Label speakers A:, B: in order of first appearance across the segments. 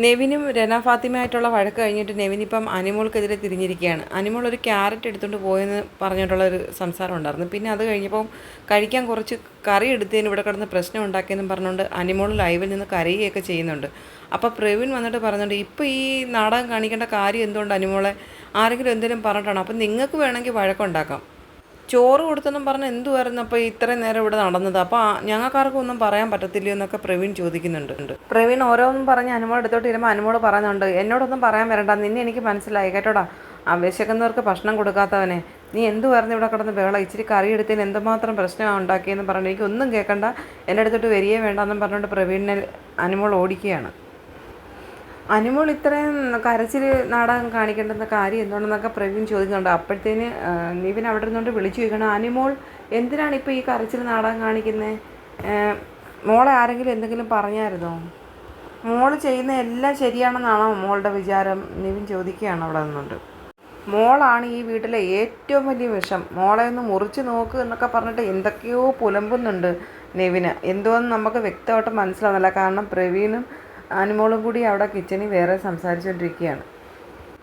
A: നെവിനും രന ഫാത്തിമയായിട്ടുള്ള വഴക്ക് കഴിഞ്ഞിട്ട് നെവിൻ ഇപ്പം അനിമോൾക്കെതിരെ തിരിഞ്ഞിരിക്കുകയാണ്. അനിമോൾ ഒരു ക്യാരറ്റ് എടുത്തുകൊണ്ട് പോയെന്ന് പറഞ്ഞിട്ടുള്ള ഒരു സംസാരം ഉണ്ടായിരുന്നു. പിന്നെ അത് കഴിഞ്ഞപ്പം കഴിക്കാൻ കുറച്ച് കറി എടുത്തതിന് ഇവിടെ കിടന്ന് പ്രശ്നം ഉണ്ടാക്കിയെന്നും പറഞ്ഞുകൊണ്ട് അനിമോൾ ലൈവിൽ നിന്ന് കരയുകയൊക്കെ ചെയ്യുന്നുണ്ട്. അപ്പോൾ പ്രവീൺ വന്നിട്ട് പറഞ്ഞിട്ടുണ്ട് ഇപ്പോൾ ഈ നാടകം കാണിക്കേണ്ട കാര്യം എന്തുകൊണ്ട് അനിമോളെ? ആരെങ്കിലും എന്തെങ്കിലും പറഞ്ഞിട്ടാണ്? അപ്പം നിങ്ങൾക്ക് വേണമെങ്കിൽ വഴക്കുണ്ടാക്കാം. ചോറ് കൊടുത്തെന്നും പറഞ്ഞ് എന്തുവായിരുന്നു? അപ്പോൾ ഇത്രയും നേരം ഇവിടെ നടന്നത്. അപ്പോൾ ഞങ്ങൾക്കാർക്കും ഒന്നും പറയാൻ പറ്റത്തില്ലയോ എന്നൊക്കെ പ്രവീൺ ചോദിക്കുന്നുണ്ട്. പ്രവീൺ ഓരോന്നും പറഞ്ഞ് അനുമോൾ എടുത്തോട്ട് ഇരുമ്പോൾ അനുമോൾ പറയുന്നുണ്ട്. എന്നോടൊന്നും പറയാൻ വരണ്ട. നിന്നെ എനിക്ക് മനസ്സിലായി. കേട്ടോടാ ആ ഭക്ഷണം കൊടുക്കാത്തവനെ. നീ എന്തുവായിരുന്നു ഇവിടെ കിടന്ന് ബഹളം? ഇച്ചിരി കറി എടുത്തതിന് എന്തുമാത്രം പ്രശ്നമാണ് ഉണ്ടാക്കിയെന്ന് പറഞ്ഞു. എനിക്ക് ഒന്നും കേൾക്കണ്ട എന്റെ അടുത്തോട്ട് വരികയേ വേണ്ടെന്നും പറഞ്ഞുകൊണ്ട് പ്രവീണിനെ അനുമോൾ ഓടിക്കുകയാണ്. അനുമോൾ ഇത്രയും കരച്ചിൽ നാടകം കാണിക്കേണ്ടുന്ന കാര്യം എന്തുകൊണ്ടെന്നൊക്കെ പ്രവീൺ ചോദിക്കുന്നുണ്ട്. അപ്പോഴത്തേന് നിവിൻ അവിടെ നിന്നുകൊണ്ട് വിളിച്ചു ചോദിക്കണം അനുമോൾ എന്തിനാണ് ഇപ്പോൾ ഈ കരച്ചിൽ നാടകം കാണിക്കുന്നത് മോളെ ആരെങ്കിലും എന്തെങ്കിലും പറഞ്ഞായിരുന്നോ? മോൾ ചെയ്യുന്ന എല്ലാം ശരിയാണെന്നാണോ മോളുടെ വിചാരം? നിവിൻ ചോദിക്കുകയാണ് അവിടെ നിന്നുകൊണ്ട്. മോളാണ് ഈ വീട്ടിലെ ഏറ്റവും വലിയ വിഷം. മോളെ ഒന്ന് മുറിച്ച് നോക്ക് എന്നൊക്കെ പറഞ്ഞിട്ട് എന്തൊക്കെയോ പുലമ്പുന്നുണ്ട് നിവിന്. എന്തോന്ന് നമുക്ക് വ്യക്തമായിട്ട് മനസ്സിലാവുന്നില്ല. കാരണം പ്രവീണും അനുമോളും കൂടി അവിടെ കിച്ചണിൽ വേറെ സംസാരിച്ചുകൊണ്ടിരിക്കുകയാണ്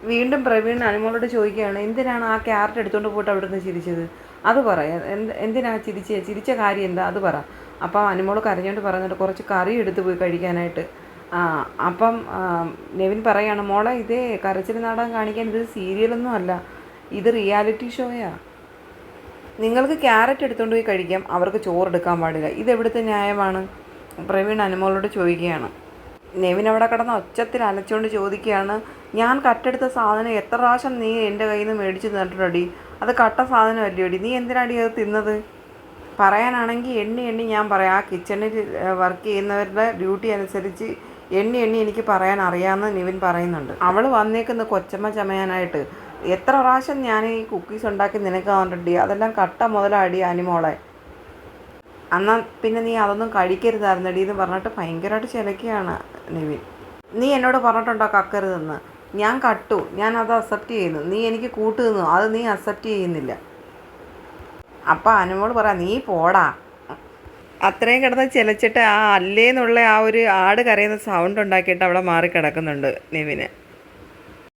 A: വീണ്ടും പ്രവീൺ അനുമോളോട് ചോദിക്കുകയാണ് എന്തിനാണ് ആ ക്യാരറ്റ് എടുത്തുകൊണ്ട് പോയിട്ട് അവിടെ നിന്ന് ചിരിച്ചത്? അത് പറ എന്ത് എന്തിനാ ചിരിച്ച? ചിരിച്ച കാര്യം എന്താ? അത് പറ. അപ്പോൾ അനുമോൾ കരഞ്ഞുകൊണ്ട് പറയുന്നുണ്ട് കുറച്ച് കറി എടുത്ത് പോയി കഴിക്കാനായിട്ട്. അപ്പം നെവിൻ പറയാണ് മോളെ ഇതേ കരച്ചിൽ നാടകം കാണിക്കാൻ ഇത് സീരിയലൊന്നും അല്ല. ഇത് റിയാലിറ്റി ഷോയാ നിങ്ങൾക്ക് ക്യാരറ്റ് എടുത്തുകൊണ്ട് പോയി കഴിക്കാം. അവർക്ക് ചോറെടുക്കാൻ പാടില്ല. ഇതെവിടുത്തെ ന്യായമാണ്? പ്രവീൺ അനുമോളോട് ചോദിക്കുകയാണ്. നെവിൻ അവിടെ കിടന്ന് ഒച്ചത്തിൽ അലച്ചുകൊണ്ട് ചോദിക്കുകയാണ് ഞാൻ കട്ടെടുത്ത സാധനം എത്ര പ്രാവശ്യം നീ എന്റെ കയ്യിൽ നിന്ന് മേടിച്ച് തന്നിട്ടുണ്ടടി? അത് കട്ട സാധനം സാധനമല്ലേടി നീ എന്തിനാടി അത് തിന്നത്? പറയാനാണെങ്കിൽ എണ്ണി എണ്ണി ഞാൻ പറയാം ആ കിച്ചണിൽ വർക്ക് ചെയ്യുന്നവരുടെ ഡ്യൂട്ടി അനുസരിച്ച് എണ്ണി എണ്ണി എനിക്ക് പറയാൻ അറിയാമെന്ന് നിവിൻ പറയുന്നുണ്ട്. അവൾ വന്നേക്കുന്ന കൊച്ചമ്മ ചമയാനായിട്ട്. എത്ര പ്രാവശ്യം ഞാൻ ഈ കുക്കീസ് ഉണ്ടാക്കി നിനക്ക് തന്നിട്ടുണ്ട് അതെല്ലാം കട്ട മുതലാടി അനിമോളെ. എന്നാൽ പിന്നെ നീ അതൊന്നും കഴിക്കരുതായിരുന്നടി എന്ന് പറഞ്ഞിട്ട് ഭയങ്കരമായിട്ട് ചിലക്കുകയാണ് നിവിൻ. നീ എന്നോട് പറഞ്ഞിട്ടുണ്ടോ കക്കരുതെന്ന്? ഞാൻ കട്ടു. ഞാൻ അത് അക്സെപ്റ്റ് ചെയ്യുന്നു. നീ എനിക്ക് കൂട്ടു നിന്നു. അത് നീ അക്സെപ്റ്റ് ചെയ്യുന്നില്ല. അപ്പം അനുമോട് പറയാം നീ പോടാ. അത്രയും കിടന്ന് ചിലച്ചിട്ട് ആ അല്ലേന്നുള്ള ആ ഒരു ആട് കരയുന്ന സൗണ്ട് ഉണ്ടാക്കിയിട്ട് അവിടെ മാറി കിടക്കുന്നുണ്ട് നിവിന്.